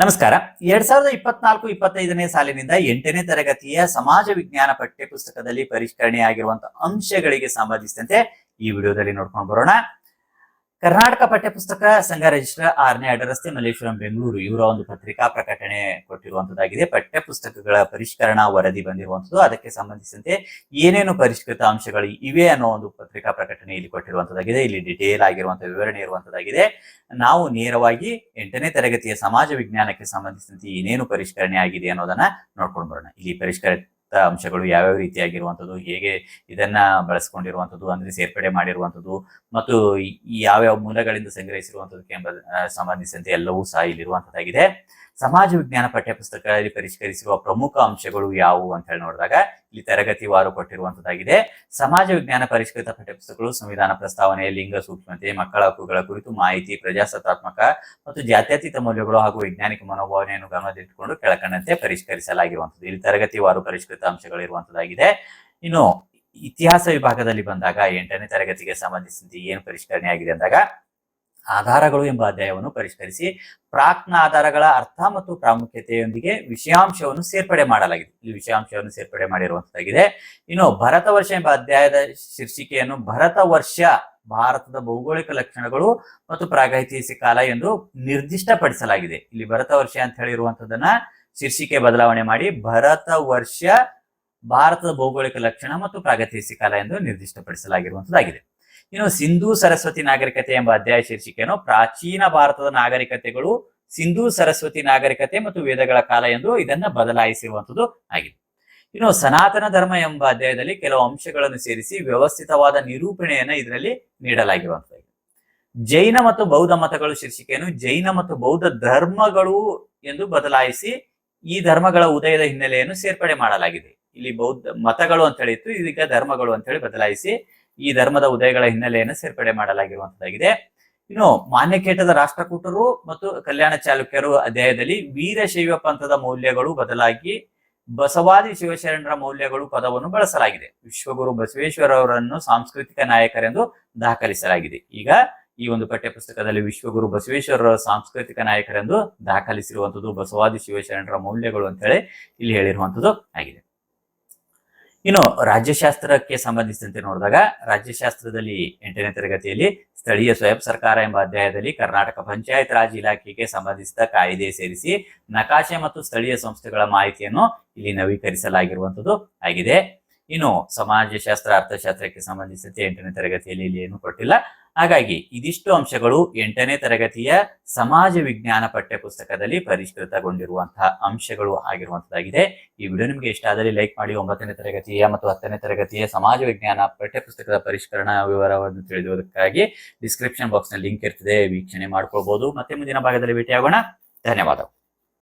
ನಮಸ್ಕಾರ. ಎರಡ್ ಸಾವಿರದ ಇಪ್ಪತ್ನಾಲ್ಕು, ಇಪ್ಪತ್ತೈದನೇ ಸಾಲಿನಿಂದ ಎಂಟನೇ ತರಗತಿಯ ಸಮಾಜ ವಿಜ್ಞಾನ ಪಠ್ಯ ಪುಸ್ತಕದಲ್ಲಿ ಪರಿಷ್ಕರಣೆಯಾಗಿರುವಂತಹ ಅಂಶಗಳಿಗೆ ಸಂಬಂಧಿಸಿದಂತೆ ಈ ವಿಡಿಯೋದಲ್ಲಿ ನೋಡ್ಕೊಂಡು ಬರೋಣ. ಕರ್ನಾಟಕ ಪಠ್ಯಪುಸ್ತಕ ಸಂಘ ರಿಜಿಸ್ಟರ್ ಆರನೇ ಅಡ್ಡರಸ್ತೆ ಮಲ್ಲೇಶ್ವರಂ, ಬೆಂಗಳೂರು. ಇವರ ಒಂದು ಪತ್ರಿಕಾ ಪ್ರಕಟಣೆ ಕೊಟ್ಟಿರುವಂತದ್ದಾಗಿದೆ. ಪಠ್ಯಪುಸ್ತಕಗಳ ಪರಿಷ್ಕರಣಾ ವರದಿ ಬಂದಿರುವಂತದ್ದು. ಅದಕ್ಕೆ ಸಂಬಂಧಿಸಿದಂತೆ ಏನೇನು ಪರಿಷ್ಕೃತ ಅಂಶಗಳು ಇವೆ ಅನ್ನೋ ಒಂದು ಪತ್ರಿಕಾ ಪ್ರಕಟಣೆ ಇಲ್ಲಿ ಕೊಟ್ಟಿರುವಂತದ್ದಾಗಿದೆ. ಇಲ್ಲಿ ಡಿಟೇಲ್ ಆಗಿರುವಂತಹ ವಿವರಣೆ ಇರುವಂತದ್ದಾಗಿದೆ. ನಾವು ನೇರವಾಗಿ ಎಂಟನೇ ತರಗತಿಯ ಸಮಾಜ ವಿಜ್ಞಾನಕ್ಕೆ ಸಂಬಂಧಿಸಿದಂತೆ ಏನೇನು ಪರಿಷ್ಕರಣೆ ಆಗಿದೆ ಅನ್ನೋದನ್ನ ನೋಡ್ಕೊಂಡು ಬರೋಣ. ಇಲ್ಲಿ ಪರಿಷ್ಕರಿತ ಅಂಶಗಳು ಯಾವ್ಯಾವ ರೀತಿಯಾಗಿರುವಂಥದ್ದು, ಹೇಗೆ ಇದನ್ನ ಬಳಸ್ಕೊಂಡಿರುವಂಥದ್ದು, ಅಂದ್ರೆ ಸೇರ್ಪಡೆ ಮಾಡಿರುವಂಥದ್ದು, ಮತ್ತು ಯಾವ್ಯಾವ ಮೂಲಗಳಿಂದ ಸಂಗ್ರಹಿಸಿರುವಂಥದ್ದಕ್ಕೆ ಎಂಬ ಸಂಬಂಧಿಸಿದಂತೆ ಎಲ್ಲವೂ ಸಹ ಇಲ್ಲಿರುವಂತದ್ದಾಗಿದೆ ಸಮಾಜ ವಿಜ್ಞಾನ ಪಠ್ಯ ಪುಸ್ತಕದಲ್ಲಿ ಪರಿಷ್ಕರಿಸಿರುವ ಪ್ರಮುಖ ಅಂಶಗಳು ಯಾವುವು ಅಂತ ಹೇಳಿ ನೋಡಿದಾಗ ಇಲ್ಲಿ ತರಗತಿವಾರು ಕೊಟ್ಟಿರುವಂತದ್ದಾಗಿದೆ. ಸಮಾಜ ವಿಜ್ಞಾನ ಪರಿಷ್ಕೃತ ಪಠ್ಯಪುಸ್ತಕಗಳು, ಸಂವಿಧಾನ ಪ್ರಸ್ತಾವನೆ, ಲಿಂಗ ಸೂಕ್ಷ್ಮತೆ, ಮಕ್ಕಳ ಹಕ್ಕುಗಳ ಕುರಿತು ಮಾಹಿತಿ, ಪ್ರಜಾಸತ್ತಾತ್ಮಕ ಮತ್ತು ಜಾತ್ಯತೀತ ಮೌಲ್ಯಗಳು ಹಾಗೂ ವೈಜ್ಞಾನಿಕ ಮನೋಭಾವನೆಯನ್ನು ಗಮನದಲ್ಲಿಟ್ಟುಕೊಂಡು ಕೆಳಕಂಡಂತೆ ಪರಿಷ್ಕರಿಸಲಾಗಿರುವಂತದ್ದು. ಇಲ್ಲಿ ತರಗತಿವಾರು ಪರಿಷ್ಕೃತ ಅಂಶಗಳು ಇರುವಂತದ್ದಾಗಿದೆ. ಇನ್ನು ಇತಿಹಾಸ ವಿಭಾಗದಲ್ಲಿ ಬಂದಾಗ ಎಂಟನೇ ತರಗತಿಗೆ ಸಂಬಂಧಿಸಿದಂತೆ ಏನು ಪರಿಷ್ಕರಣೆ ಆಗಿದೆ ಅಂದಾಗ ಆಧಾರಗಳು ಎಂಬ ಅಧ್ಯಾಯವನ್ನು ಪರಿಷ್ಕರಿಸಿ ಪ್ರಾಕ್ನ ಆಧಾರಗಳ ಅರ್ಥ ಮತ್ತು ಪ್ರಾಮುಖ್ಯತೆಯೊಂದಿಗೆ ವಿಷಯಾಂಶವನ್ನು ಸೇರ್ಪಡೆ ಮಾಡಲಾಗಿದೆ. ಇಲ್ಲಿ ವಿಷಯಾಂಶವನ್ನು ಸೇರ್ಪಡೆ ಮಾಡಿರುವಂತಾಗಿದೆ. ಇನ್ನು ಭರತ ವರ್ಷ ಎಂಬ ಅಧ್ಯಾಯದ ಶೀರ್ಷಿಕೆಯನ್ನು ಭರತ ವರ್ಷ ಭಾರತದ ಭೌಗೋಳಿಕ ಲಕ್ಷಣಗಳು ಮತ್ತು ಪ್ರಾಗೈತಿಹಾಸಿಕ ಕಾಲ ಎಂದು ನಿರ್ದಿಷ್ಟಪಡಿಸಲಾಗಿದೆ. ಇಲ್ಲಿ ಭರತ ವರ್ಷ ಅಂತ ಹೇಳಿರುವಂತದನ್ನ ಶೀರ್ಷಿಕೆ ಬದಲಾವಣೆ ಮಾಡಿ ಭರತ ವರ್ಷ ಭಾರತದ ಭೌಗೋಳಿಕ ಲಕ್ಷಣ ಮತ್ತು ಪ್ರಾಗೈತಿಹಾಸಿಕ ಕಾಲ ಎಂದು ನಿರ್ದಿಷ್ಟಪಡಿಸಲಾಗಿರುವಂತದ್ದಾಗಿದೆ. ಇನ್ನು ಸಿಂಧೂ ಸರಸ್ವತಿ ನಾಗರಿಕತೆ ಎಂಬ ಅಧ್ಯಾಯ ಶೀರ್ಷಿಕೆಯನ್ನು ಪ್ರಾಚೀನ ಭಾರತದ ನಾಗರಿಕತೆಗಳು ಸಿಂಧೂ ಸರಸ್ವತಿ ನಾಗರಿಕತೆ ಮತ್ತು ವೇದಗಳ ಕಾಲ ಎಂದು ಇದನ್ನ ಬದಲಾಯಿಸಿರುವಂತದ್ದು ಆಗಿದೆ. ಇನ್ನು ಸನಾತನ ಧರ್ಮ ಎಂಬ ಅಧ್ಯಾಯದಲ್ಲಿ ಕೆಲವು ಅಂಶಗಳನ್ನು ಸೇರಿಸಿ ವ್ಯವಸ್ಥಿತವಾದ ನಿರೂಪಣೆಯನ್ನು ಇದರಲ್ಲಿ ನೀಡಲಾಗಿರುವಂತದ್ದು ಜೈನ ಮತ್ತು ಬೌದ್ಧ ಮತಗಳು ಶೀರ್ಷಿಕೆಯನ್ನು ಜೈನ ಮತ್ತು ಬೌದ್ಧ ಧರ್ಮಗಳು ಎಂದು ಬದಲಾಯಿಸಿ ಈ ಧರ್ಮಗಳ ಉದಯದ ಹಿನ್ನೆಲೆಯನ್ನು ಸೇರ್ಪಡೆ ಮಾಡಲಾಗಿದೆ. ಇಲ್ಲಿ ಬೌದ್ಧ ಮತಗಳು ಅಂತ ಹೇಳಿತ್ತು, ಇದೀಗ ಧರ್ಮಗಳು ಅಂತ ಹೇಳಿ ಬದಲಾಯಿಸಿ ಈ ಧರ್ಮದ ಉದಯಗಳ ಹಿನ್ನೆಲೆಯನ್ನು ಸೇರ್ಪಡೆ ಮಾಡಲಾಗಿರುವಂತದ್ದಾಗಿದೆ. ಇನ್ನು ಮಾನ್ಯಕೇಟದ ರಾಷ್ಟ್ರಕೂಟರು ಮತ್ತು ಕಲ್ಯಾಣ ಚಾಲುಕ್ಯರು ಅಧ್ಯಾಯದಲ್ಲಿ ವೀರಶೈವ ಪಂಥದ ಮೌಲ್ಯಗಳು ಬದಲಾಗಿ ಬಸವಾದಿ ಶಿವಶರಣರ ಮೌಲ್ಯಗಳು ಪದವನ್ನು ಬಳಸಲಾಗಿದೆ. ವಿಶ್ವಗುರು ಬಸವೇಶ್ವರ ಅವರನ್ನು ಸಾಂಸ್ಕೃತಿಕ ನಾಯಕರೆಂದು ದಾಖಲಿಸಲಾಗಿದೆ. ಈಗ ಈ ಒಂದು ಪಠ್ಯ ಪುಸ್ತಕದಲ್ಲಿ ವಿಶ್ವಗುರು ಬಸವೇಶ್ವರರ ಸಾಂಸ್ಕೃತಿಕ ನಾಯಕರೆಂದು ದಾಖಲಿಸಿರುವಂಥದ್ದು ಬಸವಾದಿ ಶಿವಶರಣರ ಮೌಲ್ಯಗಳು ಅಂತ ಹೇಳಿ ಇಲ್ಲಿ ಹೇಳಿರುವಂತದ್ದು ಆಗಿದೆ. ಇನ್ನು ರಾಜ್ಯಶಾಸ್ತ್ರಕ್ಕೆ ಸಂಬಂಧಿಸಿದಂತೆ ನೋಡಿದಾಗ ರಾಜ್ಯಶಾಸ್ತ್ರದಲ್ಲಿ ಎಂಟನೇ ತರಗತಿಯಲ್ಲಿ ಸ್ಥಳೀಯ ಸ್ವಯಂ ಸರ್ಕಾರ ಎಂಬ ಅಧ್ಯಾಯದಲ್ಲಿ ಕರ್ನಾಟಕ ಪಂಚಾಯತ್ ರಾಜ್ ಇಲಾಖೆಗೆ ಸಂಬಂಧಿಸಿದ ಕಾಯ್ದೆ ಸೇರಿಸಿ ನಕಾಶೆ ಮತ್ತು ಸ್ಥಳೀಯ ಸಂಸ್ಥೆಗಳ ಮಾಹಿತಿಯನ್ನು ಇಲ್ಲಿ ನವೀಕರಿಸಲಾಗಿರುವಂತದ್ದು ಆಗಿದೆ. ಇನ್ನು ಸಮಾಜಶಾಸ್ತ್ರ, ಅರ್ಥಶಾಸ್ತ್ರಕ್ಕೆ ಸಂಬಂಧಿಸಿದಂತೆ ಎಂಟನೇ ತರಗತಿಯಲ್ಲಿ ಇಲ್ಲಿ ಏನು ಕೊಟ್ಟಿಲ್ಲ. ಹಾಗಾಗಿ ಇದಿಷ್ಟು ಅಂಶಗಳು ಎಂಟನೇ ತರಗತಿಯ ಸಮಾಜ ವಿಜ್ಞಾನ ಪಠ್ಯ ಪುಸ್ತಕದಲ್ಲಿ ಪರಿಷ್ಕೃತಗೊಂಡಿರುವಂತಹ ಅಂಶಗಳು ಆಗಿರುವಂತದ್ದಾಗಿದೆ. ಈ ವಿಡಿಯೋ ನಿಮಗೆ ಇಷ್ಟ ಆದರೆ ಲೈಕ್ ಮಾಡಿ. ಒಂಬತ್ತನೇ ತರಗತಿಯ ಮತ್ತು ಹತ್ತನೇ ತರಗತಿಯ ಸಮಾಜ ವಿಜ್ಞಾನ ಪಠ್ಯ ಪುಸ್ತಕದ ಪರಿಷ್ಕರಣಾ ವಿವರವನ್ನು ತಿಳಿದುವುದಕ್ಕಾಗಿ ಡಿಸ್ಕ್ರಿಪ್ಷನ್ ಬಾಕ್ಸ್ನಲ್ಲಿ ಲಿಂಕ್ ಇರ್ತದೆ. ವೀಕ್ಷಣೆ ಮಾಡ್ಕೊಳ್ಬಹುದು ಮತ್ತೆ ಮುಂದಿನ ಭಾಗದಲ್ಲಿ ಭೇಟಿಯಾಗೋಣ. ಧನ್ಯವಾದಗಳು.